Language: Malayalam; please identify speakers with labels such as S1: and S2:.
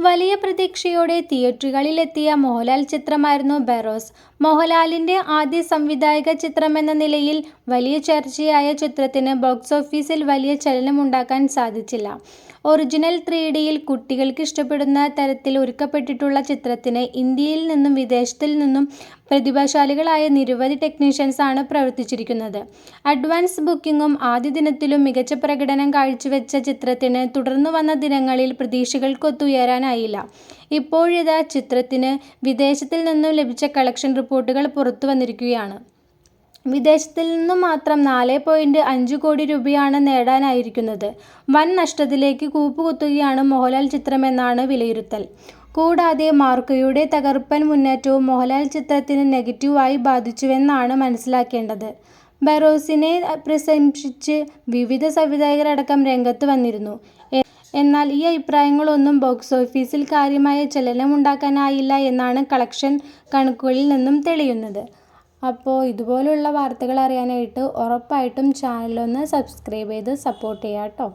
S1: വലിയ പ്രതീക്ഷയോടെ തിയേറ്ററുകളിലെത്തിയ മോഹൻലാൽ ചിത്രമായിരുന്നു ബെറോസ് മോഹൻലാലിന്റെ ആദ്യ സംവിധായക ചിത്രമെന്ന നിലയിൽ വലിയ ചർച്ചയായ ചിത്രത്തിന് ബോക്സ് ഓഫീസിൽ വലിയ ചലനമുണ്ടാക്കാൻ സാധിച്ചില്ല. ഒറിജിനൽ ത്രീ ഡിയിൽ കുട്ടികൾക്ക് ഇഷ്ടപ്പെടുന്ന തരത്തിൽ ഒരുക്കപ്പെട്ടിട്ടുള്ള ചിത്രത്തിന് ഇന്ത്യയിൽ നിന്നും വിദേശത്തിൽ നിന്നും പ്രതിഭാശാലികളായ നിരവധി ആണ് പ്രവർത്തിച്ചിരിക്കുന്നത്. അഡ്വാൻസ് ബുക്കിങ്ങും ആദ്യ ദിനത്തിലും മികച്ച പ്രകടനം കാഴ്ചവെച്ച ചിത്രത്തിന് തുടർന്നു വന്ന ദിനങ്ങളിൽ പ്രതീക്ഷകൾക്കൊത്തുയരാനായില്ല ഇപ്പോഴിതാ ചിത്രത്തിന് വിദേശത്തിൽ നിന്നും ലഭിച്ച കളക്ഷൻ റിപ്പോർട്ടുകൾ പുറത്തു വന്നിരിക്കുകയാണ് വിദേശത്തിൽ നിന്നും മാത്രം നാല് പോയിന്റ് അഞ്ച് കോടി രൂപയാണ് നേടാനായിരിക്കുന്നത്. വൻ നഷ്ടത്തിലേക്ക് കൂപ്പുകുത്തുകയാണ് മോഹൻലാൽ ചിത്രമെന്നാണ് വിലയിരുത്തൽ. കൂടാതെ മാർക്കയുടെ തകർപ്പൻ മുന്നേറ്റവും മോഹൻലാൽ ചിത്രത്തിന് നെഗറ്റീവായി ബാധിച്ചുവെന്നാണ് മനസ്സിലാക്കേണ്ടത്. ബറോസിനെ പ്രശംസിച്ച് വിവിധ സംവിധായകരടക്കം രംഗത്ത് വന്നിരുന്നു. എന്നാൽ ഈ അഭിപ്രായങ്ങളൊന്നും ബോക്സ് ഓഫീസിൽ കാര്യമായ ചലനം ഉണ്ടാക്കാനായില്ല എന്നാണ് കളക്ഷൻ കണക്കുകളിൽ നിന്നും തെളിയുന്നത്. അപ്പോൾ ഇതുപോലുള്ള വാർത്തകൾ അറിയാനായിട്ട് ഉറപ്പായിട്ടും ചാനലൊന്ന് സബ്സ്ക്രൈബ് ചെയ്ത് സപ്പോർട്ട് ചെയ്യാട്ടോ.